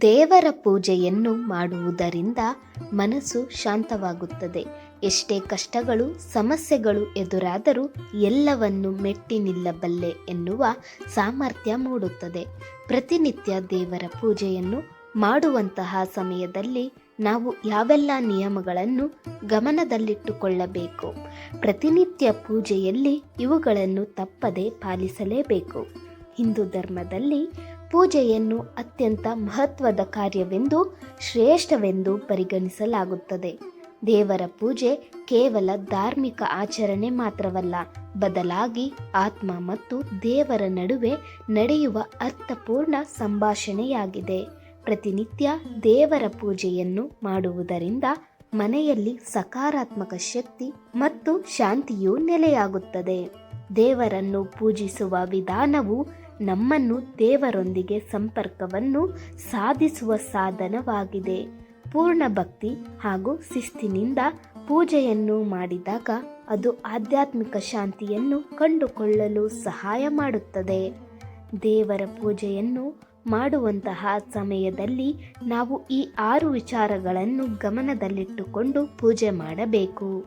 ದೇವರ ಪೂಜೆಯನ್ನು ಮಾಡುವುದರಿಂದ ಮನಸ್ಸು ಶಾಂತವಾಗುತ್ತದೆ. ಎಷ್ಟೇ ಕಷ್ಟಗಳು, ಸಮಸ್ಯೆಗಳು ಎದುರಾದರೂ ಎಲ್ಲವನ್ನು ಮೆಟ್ಟಿ ನಿಲ್ಲಬಲ್ಲೆ ಎನ್ನುವ ಸಾಮರ್ಥ್ಯ ಮೂಡುತ್ತದೆ. ಪ್ರತಿನಿತ್ಯ ದೇವರ ಪೂಜೆಯನ್ನು ಮಾಡುವಂತಹ ಸಮಯದಲ್ಲಿ ನಾವು ಯಾವೆಲ್ಲ ನಿಯಮಗಳನ್ನು ಗಮನದಲ್ಲಿಟ್ಟುಕೊಳ್ಳಬೇಕು. ಪ್ರತಿನಿತ್ಯ ಪೂಜೆಯಲ್ಲಿ ಇವುಗಳನ್ನು ತಪ್ಪದೆ ಪಾಲಿಸಲೇಬೇಕು. ಹಿಂದೂ ಧರ್ಮದಲ್ಲಿ ಪೂಜೆಯನ್ನು ಅತ್ಯಂತ ಮಹತ್ವದ ಕಾರ್ಯವೆಂದು ಶ್ರೇಷ್ಠವೆಂದು ಪರಿಗಣಿಸಲಾಗುತ್ತದೆ. ದೇವರ ಪೂಜೆ ಕೇವಲ ಧಾರ್ಮಿಕ ಆಚರಣೆ ಮಾತ್ರವಲ್ಲ, ಬದಲಾಗಿ ಆತ್ಮ ಮತ್ತು ದೇವರ ನಡುವೆ ನಡೆಯುವ ಅರ್ಥಪೂರ್ಣ ಸಂಭಾಷಣೆಯಾಗಿದೆ. ಪ್ರತಿನಿತ್ಯ ದೇವರ ಪೂಜೆಯನ್ನು ಮಾಡುವುದರಿಂದ ಮನೆಯಲ್ಲಿ ಸಕಾರಾತ್ಮಕ ಶಕ್ತಿ ಮತ್ತು ಶಾಂತಿಯು ನೆಲೆಯಾಗುತ್ತದೆ. ದೇವರನ್ನು ಪೂಜಿಸುವ ವಿಧಾನವು ನಮ್ಮನ್ನು ದೇವರೊಂದಿಗೆ ಸಂಪರ್ಕವನ್ನು ಸಾಧಿಸುವ ಸಾಧನವಾಗಿದೆ. ಪೂರ್ಣ ಭಕ್ತಿ ಹಾಗೂ ಶಿಸ್ತಿನಿಂದ ಪೂಜೆಯನ್ನು ಮಾಡಿದಾಗ ಅದು ಆಧ್ಯಾತ್ಮಿಕ ಶಾಂತಿಯನ್ನು ಕಂಡುಕೊಳ್ಳಲು ಸಹಾಯ ಮಾಡುತ್ತದೆ. ದೇವರ ಪೂಜೆಯನ್ನು ಮಾಡುವಂತಹ ಸಮಯದಲ್ಲಿ ನಾವು ಈ ಆರು ವಿಚಾರಗಳನ್ನು ಗಮನದಲ್ಲಿಟ್ಟುಕೊಂಡು ಪೂಜೆ ಮಾಡಬೇಕು.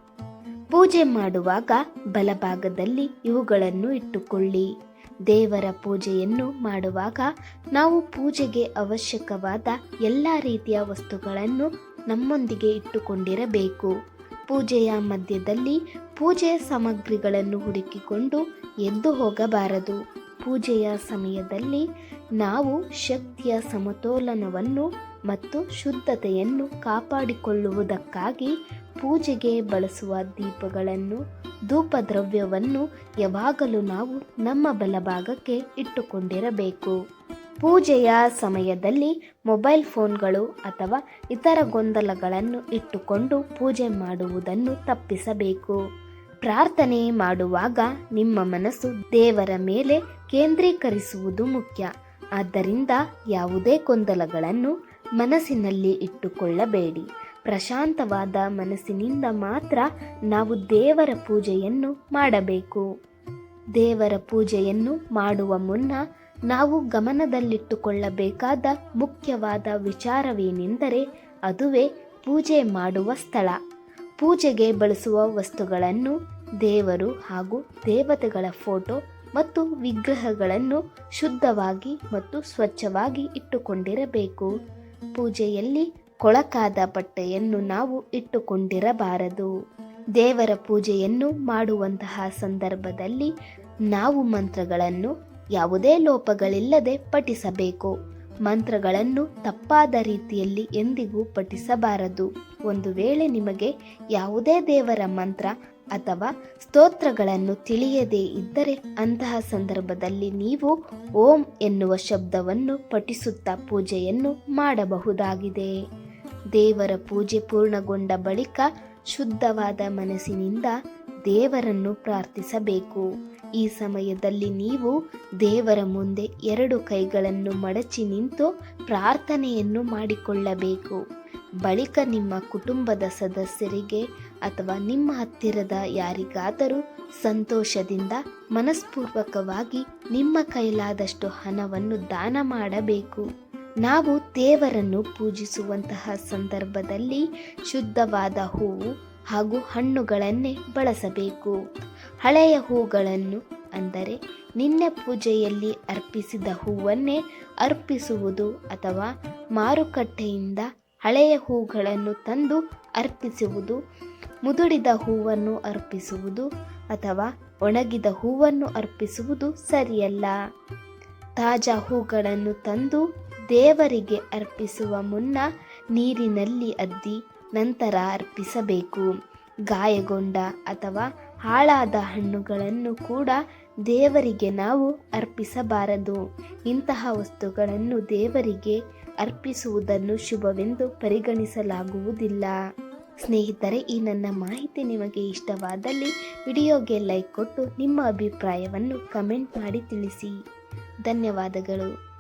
ಪೂಜೆ ಮಾಡುವಾಗ ಬಲಭಾಗದಲ್ಲಿ ಇವುಗಳನ್ನು ಇಟ್ಟುಕೊಳ್ಳಿ. ದೇವರ ಪೂಜೆಯನ್ನು ಮಾಡುವಾಗ ನಾವು ಪೂಜೆಗೆ ಅವಶ್ಯಕವಾದ ಎಲ್ಲ ರೀತಿಯ ವಸ್ತುಗಳನ್ನು ನಮ್ಮೊಂದಿಗೆ ಇಟ್ಟುಕೊಂಡಿರಬೇಕು. ಪೂಜೆಯ ಮಧ್ಯದಲ್ಲಿ ಪೂಜೆಯ ಸಾಮಗ್ರಿಗಳನ್ನು ಹುಡುಕಿಕೊಂಡು ಎದ್ದು ಹೋಗಬಾರದು. ಪೂಜೆಯ ಸಮಯದಲ್ಲಿ ನಾವು ಶಕ್ತಿಯ ಸಮತೋಲನವನ್ನು ಮತ್ತು ಶುದ್ಧತೆಯನ್ನು ಕಾಪಾಡಿಕೊಳ್ಳುವುದಕ್ಕಾಗಿ ಪೂಜೆಗೆ ಬಳಸುವ ದೀಪಗಳನ್ನು, ಧೂಪದ್ರವ್ಯವನ್ನು ಯಾವಾಗಲೂ ನಾವು ನಮ್ಮ ಬಲಭಾಗಕ್ಕೆ ಇಟ್ಟುಕೊಂಡಿರಬೇಕು. ಪೂಜೆಯ ಸಮಯದಲ್ಲಿ ಮೊಬೈಲ್ ಫೋನ್ಗಳು ಅಥವಾ ಇತರ ಗೊಂದಲಗಳನ್ನು ಇಟ್ಟುಕೊಂಡು ಪೂಜೆ ಮಾಡುವುದನ್ನು ತಪ್ಪಿಸಬೇಕು. ಪ್ರಾರ್ಥನೆ ಮಾಡುವಾಗ ನಿಮ್ಮ ಮನಸ್ಸು ದೇವರ ಮೇಲೆ ಕೇಂದ್ರೀಕರಿಸುವುದು ಮುಖ್ಯ. ಆದ್ದರಿಂದ ಯಾವುದೇ ಗೊಂದಲಗಳನ್ನು ಮನಸ್ಸಿನಲ್ಲಿ ಇಟ್ಟುಕೊಳ್ಳಬೇಡಿ. ಪ್ರಶಾಂತವಾದ ಮನಸ್ಸಿನಿಂದ ಮಾತ್ರ ನಾವು ದೇವರ ಪೂಜೆಯನ್ನು ಮಾಡಬೇಕು. ದೇವರ ಪೂಜೆಯನ್ನು ಮಾಡುವ ಮುನ್ನ ನಾವು ಗಮನದಲ್ಲಿಟ್ಟುಕೊಳ್ಳಬೇಕಾದ ಮುಖ್ಯವಾದ ವಿಚಾರವೇನೆಂದರೆ ಅದುವೇ ಪೂಜೆ ಮಾಡುವ ಸ್ಥಳ. ಪೂಜೆಗೆ ಬಳಸುವ ವಸ್ತುಗಳನ್ನು ದೇವರು ಹಾಗೂ ದೇವತೆಗಳ ಫೋಟೋ ಮತ್ತು ವಿಗ್ರಹಗಳನ್ನು ಶುದ್ಧವಾಗಿ ಮತ್ತು ಸ್ವಚ್ಛವಾಗಿ ಇಟ್ಟುಕೊಂಡಿರಬೇಕು. ಪೂಜೆಯಲ್ಲಿ ಕೊಳಕಾದ ಬಟ್ಟೆಯನ್ನು ನಾವು ಇಟ್ಟುಕೊಂಡಿರಬಾರದು. ದೇವರ ಪೂಜೆಯನ್ನು ಮಾಡುವಂತಹ ಸಂದರ್ಭದಲ್ಲಿ ನಾವು ಮಂತ್ರಗಳನ್ನು ಯಾವುದೇ ಲೋಪಗಳಿಲ್ಲದೆ ಪಠಿಸಬೇಕು. ಮಂತ್ರಗಳನ್ನು ತಪ್ಪಾದ ರೀತಿಯಲ್ಲಿ ಎಂದಿಗೂ ಪಠಿಸಬಾರದು. ಒಂದು ವೇಳೆ ನಿಮಗೆ ಯಾವುದೇ ದೇವರ ಮಂತ್ರ ಅಥವಾ ಸ್ತೋತ್ರಗಳನ್ನು ತಿಳಿಯದೇ ಇದ್ದರೆ ಅಂತಹ ಸಂದರ್ಭದಲ್ಲಿ ನೀವು ಓಂ ಎನ್ನುವ ಶಬ್ದವನ್ನು ಪಠಿಸುತ್ತಾ ಪೂಜೆಯನ್ನು ಮಾಡಬಹುದಾಗಿದೆ. ದೇವರ ಪೂಜೆ ಪೂರ್ಣಗೊಂಡ ಬಳಿಕ ಶುದ್ಧವಾದ ಮನಸ್ಸಿನಿಂದ ದೇವರನ್ನು ಪ್ರಾರ್ಥಿಸಬೇಕು. ಈ ಸಮಯದಲ್ಲಿ ನೀವು ದೇವರ ಮುಂದೆ ಎರಡು ಕೈಗಳನ್ನು ಮಡಚಿ ನಿಂತು ಪ್ರಾರ್ಥನೆಯನ್ನು ಮಾಡಿಕೊಳ್ಳಬೇಕು. ಬಳಿಕ ನಿಮ್ಮ ಕುಟುಂಬದ ಸದಸ್ಯರಿಗೆ ಅಥವಾ ನಿಮ್ಮ ಹತ್ತಿರದ ಯಾರಿಗಾದರೂ ಸಂತೋಷದಿಂದ ಮನಸ್ಪೂರ್ವಕವಾಗಿ ನಿಮ್ಮ ಕೈಲಾದಷ್ಟು ಹಣವನ್ನು ದಾನ ಮಾಡಬೇಕು. ನಾವು ದೇವರನ್ನು ಪೂಜಿಸುವಂತಹ ಸಂದರ್ಭದಲ್ಲಿ ಶುದ್ಧವಾದ ಹೂವು ಹಾಗೂ ಹಣ್ಣುಗಳನ್ನೇ ಬಳಸಬೇಕು. ಹಳೆಯ ಹೂಗಳನ್ನು ಅಂದರೆ ನಿನ್ನೆ ಪೂಜೆಯಲ್ಲಿ ಅರ್ಪಿಸಿದ ಹೂವನ್ನೇ ಅರ್ಪಿಸುವುದು ಅಥವಾ ಮಾರುಕಟ್ಟೆಯಿಂದ ಹಳೆಯ ಹೂಗಳನ್ನು ತಂದು ಅರ್ಪಿಸುವುದು, ಮುದುಡಿದ ಹೂವನ್ನು ಅರ್ಪಿಸುವುದು ಅಥವಾ ಒಣಗಿದ ಹೂವನ್ನು ಅರ್ಪಿಸುವುದು ಸರಿಯಲ್ಲ. ತಾಜಾ ಹೂಗಳನ್ನು ತಂದು ದೇವರಿಗೆ ಅರ್ಪಿಸುವ ಮುನ್ನ ನೀರಿನಲ್ಲಿ ಅದ್ದಿ ನಂತರ ಅರ್ಪಿಸಬೇಕು. ಗಾಯಗೊಂಡ ಅಥವಾ ಹಾಳಾದ ಹಣ್ಣುಗಳನ್ನು ಕೂಡ ದೇವರಿಗೆ ನಾವು ಅರ್ಪಿಸಬಾರದು. ಇಂತಹ ವಸ್ತುಗಳನ್ನು ದೇವರಿಗೆ ಅರ್ಪಿಸುವುದನ್ನು ಶುಭವೆಂದು ಪರಿಗಣಿಸಲಾಗುವುದಿಲ್ಲ. ಸ್ನೇಹಿತರೆ, ಈ ನನ್ನ ಮಾಹಿತಿ ನಿಮಗೆ ಇಷ್ಟವಾದಲ್ಲಿ ವಿಡಿಯೋಗೆ ಲೈಕ್ ಕೊಟ್ಟು ನಿಮ್ಮ ಅಭಿಪ್ರಾಯವನ್ನು ಕಮೆಂಟ್ ಮಾಡಿ ತಿಳಿಸಿ. ಧನ್ಯವಾದಗಳು.